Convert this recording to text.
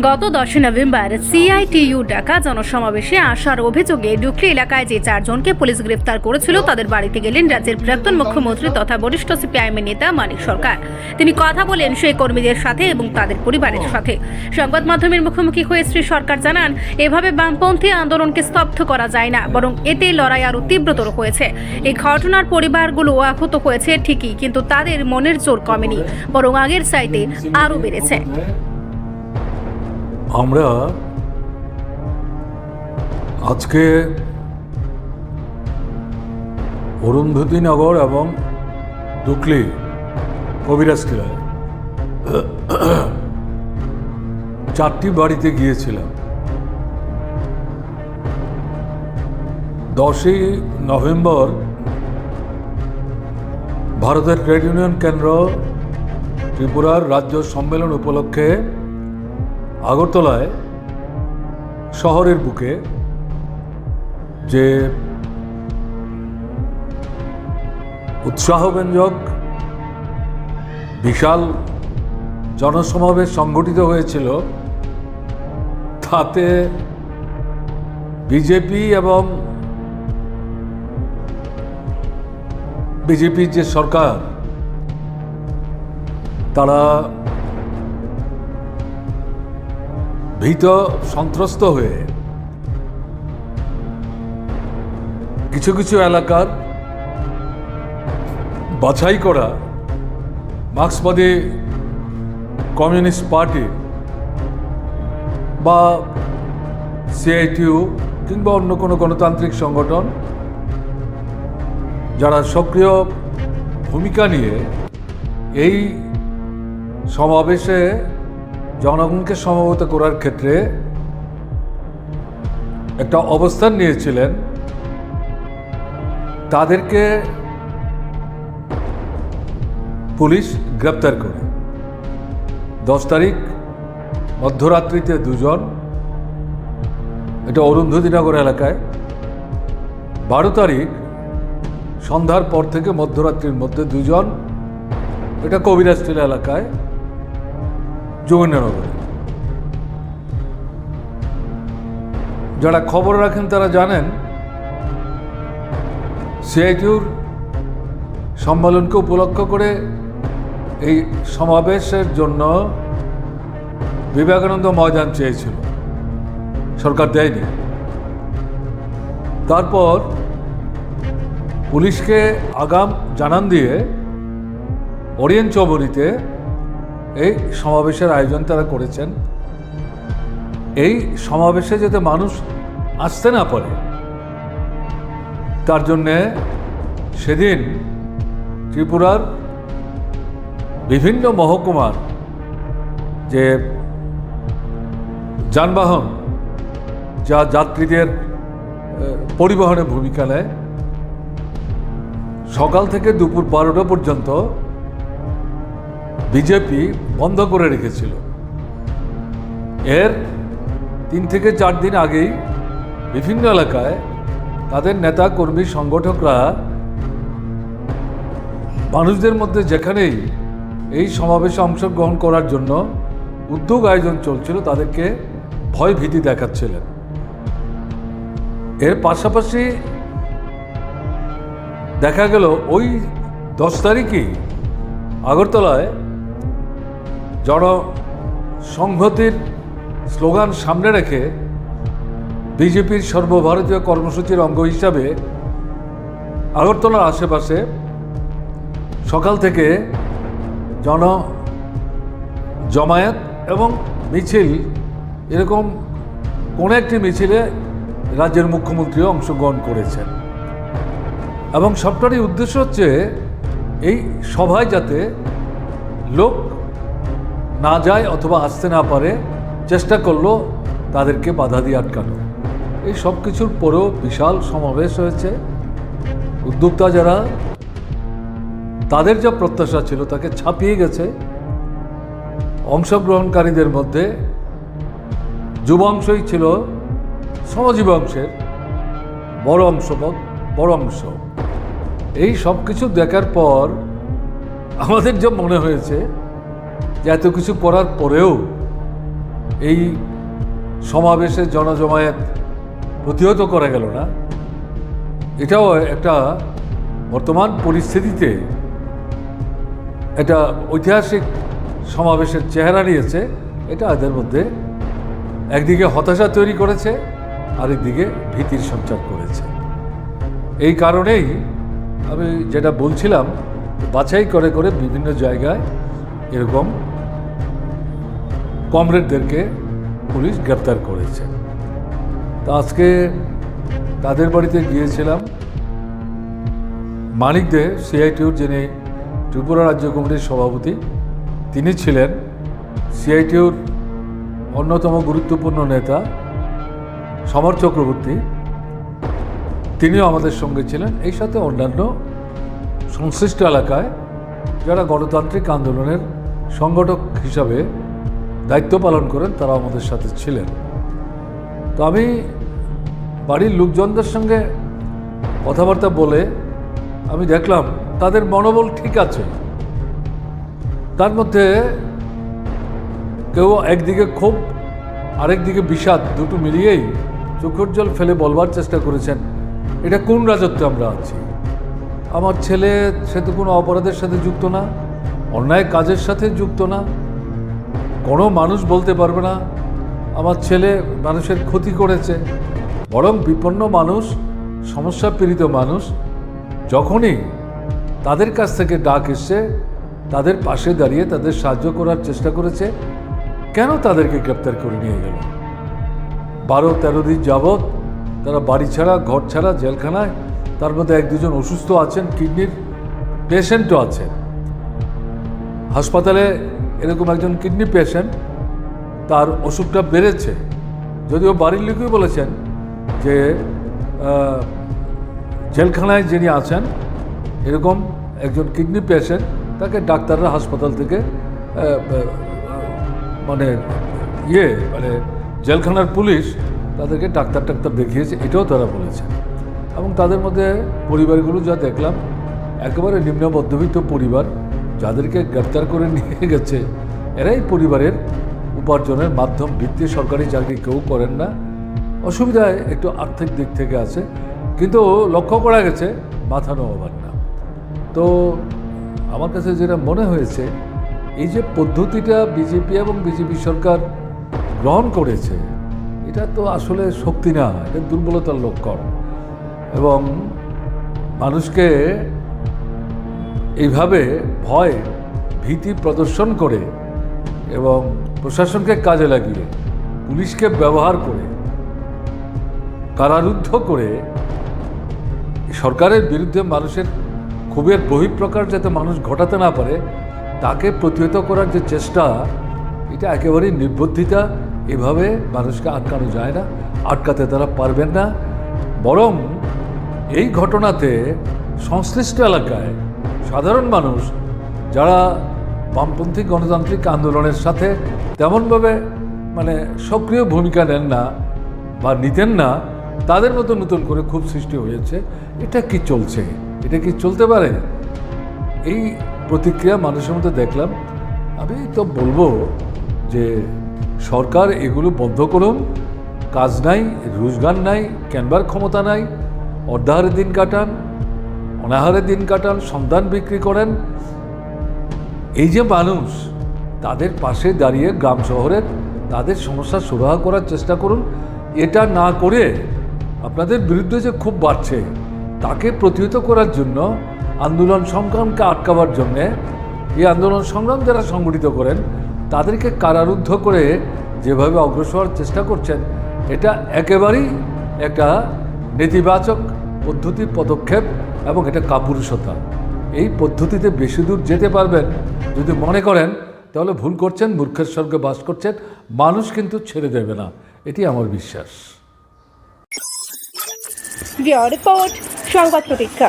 গত দশই November CITU ডাকা জনসমাবেশে আসার অভিযোগে ডুকলি এলাকায় যে চারজনকে পুলিশ গ্রেফতার করেছিল, তাদের বাড়িতে গেলেন রাজ্যের প্রাক্তন মুখ্যমন্ত্রী তথা বরিষ্ঠ সিপিআইএম নেতা মানিক সরকার। তিনি কথা বলেন সেই কর্মীদের সাথে এবং তাদের পরিবারের সাথে। সংবাদ মাধ্যমের মুখোমুখি হয়ে শ্রী সরকার জানান, এভাবে বামপন্থী আন্দোলনকে স্তব্ধ করা যায় না, বরং এতে লড়াই আরও তীব্রতর হয়েছে। এই ঘটনার পরিবারগুলো আহত হয়েছে ঠিকই, কিন্তু তাদের মনের জোর কমেনি, বরং আগের চাইতে আরও বেড়েছে। আমরা আজকে অরুন্ধতী নগর এবং দুকলি কবিরাজ টিলায় চারটি বাড়িতে গিয়েছিলাম। দশই নভেম্বর ভারতের ট্রেড ইউনিয়ন কেন্দ্র ত্রিপুরার রাজ্য সম্মেলন উপলক্ষে আগরতলায় শহরের বুকে যে উৎসাহব্যঞ্জক, বিশাল জনসমাবেশ সংগঠিত হয়েছিল, তাতে বিজেপি এবং বিজেপির যে সরকার, তারা ভীত সন্ত্রস্ত হয়ে। কিছু কিছু এলাকার বাছাই করা মার্ক্সবাদী কমিউনিস্ট পার্টি বা সিআইটিউ কিংবা অন্য কোনো গণতান্ত্রিক সংগঠন যারা সক্রিয় ভূমিকা নিয়ে এই সমাবেশে জনগণকে সমবেত করার ক্ষেত্রে একটা অবস্থান নিয়েছিলেন। তাদেরকে পুলিশ গ্রেপ্তার করে। দশ তারিখ, মধ্যরাত্রিতে দুজন, এটা অরুন্ধতিনগর এলাকায়। বারো তারিখ, সন্ধ্যার পর থেকে মধ্যরাত্রির মধ্যে দুজন, এটা কবিরাজটিল এলাকায়। যোগেন্দ্রনগরে যারা খবর রাখেন তারা জানেন সিআইটিউর সম্মেলনকে উপলক্ষ করে এই সমাবেশের জন্য বিবেকানন্দ ময়দান চেয়েছিল। সরকার দেয়নি। তারপর পুলিশকে আগাম জানান দিয়ে ওরিয়েন্ট চৌবরিতে এই সমাবেশের আয়োজন তারা করেছেন। এই সমাবেশে যাতে মানুষ আসতে না পারে, তার জন্যে সেদিন ত্রিপুরার বিভিন্ন মহকুমার যে যানবাহন, যা যাত্রীদের পরিবহনে ভূমিকা নেয়, সকাল থেকে দুপুর বারোটা পর্যন্ত বিজেপি বন্ধ করে রেখেছিল। এর তিন থেকে চার দিন আগেই বিভিন্ন এলাকায় তাদের নেতা, কর্মী, সংগঠকরা মানুষদের মধ্যে যেখানেই এই সমাবেশে অংশগ্রহণ করার জন্য উদ্যোগ আয়োজন চলছিল, তাদেরকে ভয় ভীতি দেখাচ্ছিলেন। এর পাশাপাশি দেখা গেল, ওই দশ তারিখই আগরতলায় জন সংহতির স্লোগান সামনে রেখে বিজেপির সর্বভারতীয় কর্মসূচির অঙ্গ হিসাবে আগরতলার আশেপাশে সকাল থেকে জন জমায়েত এবং মিছিল, এরকম কোনো একটি মিছিলে রাজ্যের মুখ্যমন্ত্রীও অংশগ্রহণ করেছেন। এবং সবটারই উদ্দেশ্য হচ্ছে এই সভায় যাতে লোক না যায় অথবা আসতে না পারে, চেষ্টা করল তাদেরকে বাধা দিয়ে আটকানো। এই সব কিছুর পরেও বিশাল সমাবেশ হয়েছে। উদ্যোক্তা যারা, তাদের যা প্রত্যাশা ছিল তাকে ছাপিয়ে গেছে। অংশগ্রহণকারীদের মধ্যে যুবাংশই ছিল সমাজীব অংশের, বড় অংশ বড় অংশ। এই সব কিছু দেখার পর আমাদের যা মনে হয়েছে যে এত কিছু পড়ার পরেও এই সমাবেশের জনজমায়েত প্রতিহত করা গেল না, এটাও একটা বর্তমান পরিস্থিতিতে একটা ঐতিহাসিক সমাবেশের চেহারা নিয়েছে, এটা এদের মধ্যে একদিকে হতাশা তৈরি করেছে, আরেকদিকে ভীতির সঞ্চার করেছে। এই কারণেই আমি যেটা বলছিলাম, বাছাই করে করে বিভিন্ন জায়গায় এরকম কমরেডদেরকে পুলিশ গ্রেপ্তার করেছে। তো আজকে তাদের বাড়িতে গিয়েছিলাম। মানিক দে সিআইটিউর যিনি ত্রিপুরা রাজ্য কমিটির সভাপতি, তিনি ছিলেন সিআইটিউর অন্যতম গুরুত্বপূর্ণ নেতা, সমর চক্রবর্তী। তিনিও আমাদের সঙ্গে ছিলেন। এই সাথে অন্যান্য সংশ্লিষ্ট এলাকায় যারা গণতান্ত্রিক আন্দোলনের সংগঠক হিসাবে দায়িত্ব পালন করেন তারা আমাদের সাথে ছিলেন। তো আমি বাড়ির লোকজনদের সঙ্গে কথাবার্তা বলে আমি দেখলাম, তাদের মনোবল ঠিক আছে। তার মধ্যে কেউ একদিকে ক্ষোভ, আরেকদিকে বিষাদ, দুটো মিলিয়েই চোখের জল ফেলে বলবার চেষ্টা করেছেন, এটা কোন রাজত্বে আমরা আছি? আমার ছেলে, সে তো কোনো অপরাধের সাথে যুক্ত না, অন্যায় কাজের সাথে যুক্ত না কোনো মানুষ বলতে পারবে না, আমার ছেলে মানুষের ক্ষতি করেছে। বরং বিপন্ন মানুষ সমস্যা পীড়িত মানুষ, যখনই তাদের কাছ থেকে ডাক এসছে, তাদের পাশে দাঁড়িয়ে তাদের সাহায্য করার চেষ্টা করেছে, কেন তাদেরকে গ্রেপ্তার করে নিয়ে গেল? বারো তেরো দিন যাবৎ তারা বাড়ি ছাড়া, ঘর ছাড়া, জেলখানায়, তার মধ্যে এক দুজন অসুস্থ আছেন, কিডনির পেশেন্টও আছেন। হাসপাতালে এরকম একজন কিডনি পেশেন্ট তার অসুখটা বেড়েছে। যদিও বাড়ির লোকই বলেছেন যে জেলখানায় যিনি আছেন, এরকম একজন কিডনি পেশেন্ট তাকে ডাক্তাররা হাসপাতাল থেকে মানে ইয়ে মানে জেলখানার পুলিশ তাদেরকে ডাক্তার টাক্তার দেখিয়েছে, এটাও তারা বলেছে এবং তাদের মধ্যে পরিবারগুলো যা দেখলাম, একেবারে নিম্ন মধ্যবিত্ত পরিবার যাদেরকে গ্রেপ্তার করে নিয়ে গেছে, এরাই পরিবারের উপার্জনের মাধ্যম। ভিত্তি সরকারি চাকরি কেউ করেন না। অসুবিধায় একটু আর্থিক দিক থেকে আছে, কিন্তু লক্ষ্য করা গেছে, মাথা নোয়াবার না। তো আমার কাছে যেটা মনে হয়েছে, এই যে পদ্ধতিটা বিজেপি এবং বিজেপি সরকার গ্রহণ করেছে, এটা তো আসলে শক্তি না, এটা দুর্বলতার লক্ষণ। এবং মানুষকে এইভাবে ভয়, ভীতি প্রদর্শন করে এবং প্রশাসনকে কাজে লাগিয়ে, পুলিশকে ব্যবহার করে, কারারুদ্ধ করে সরকারের বিরুদ্ধে মানুষের ক্ষোভের বহিঃপ্রকাশ যাতে মানুষ ঘটাতে না পারে, তাকে প্রতিহত করার যে চেষ্টা, এটা একেবারেই নির্বুদ্ধিতা। এভাবে মানুষকে আটকানো যায় না, আটকাতে তারা পারবেন না। বরং এই ঘটনাতে সংশ্লিষ্ট এলাকায় সাধারণ মানুষ যারা বামপন্থী গণতান্ত্রিক আন্দোলনের সাথে তেমনভাবে মানে সক্রিয় ভূমিকা নেন না বা নিতেন না, তাদের মতো নতুন করে খুব সৃষ্টি হয়েছে। এটা কি চলছে? এটা কি চলতে পারে? এই প্রতিক্রিয়া মানুষের মধ্যে দেখলাম। আমি তো বলব যে সরকার এগুলো বন্ধ করুন। কাজ নাই, রোজগার নাই, কেনবার ক্ষমতা নাই অর্ধাহারে দিন কাটান অনাহারে দিন কাটান, সন্ধান বিক্রি করেন। এই যে মানুষ, তাদের পাশে দাঁড়িয়ে গ্রাম শহরের তাদের সমস্যা সুরাহা করার চেষ্টা করুন। এটা না করে আপনাদের বিরুদ্ধে যে খুব বাড়ছে, তাকে প্রতিহত করার জন্য আন্দোলন সংগ্রামকে আটকাবার জন্যে এই আন্দোলন সংগ্রাম যারা সংগঠিত করেন, তাদেরকে কারারুদ্ধ করে যেভাবে অগ্রসর চেষ্টা করছেন, এটা একেবারেই একটা নেতিবাচক পদ্ধতি পদক্ষেপ এবং এটা কাপুরুষতা। এই পদ্ধতিতে বেশি দূর যেতে পারবেন। যদি মনে করেন, তাহলে ভুল করছেন, মূর্খের স্বর্গে বাস করছেন, মানুষ কিন্তু ছেড়ে দেবে না। এটি আমার বিশ্বাস। রিপোর্ট, সংবাদ প্রতীক্ষা।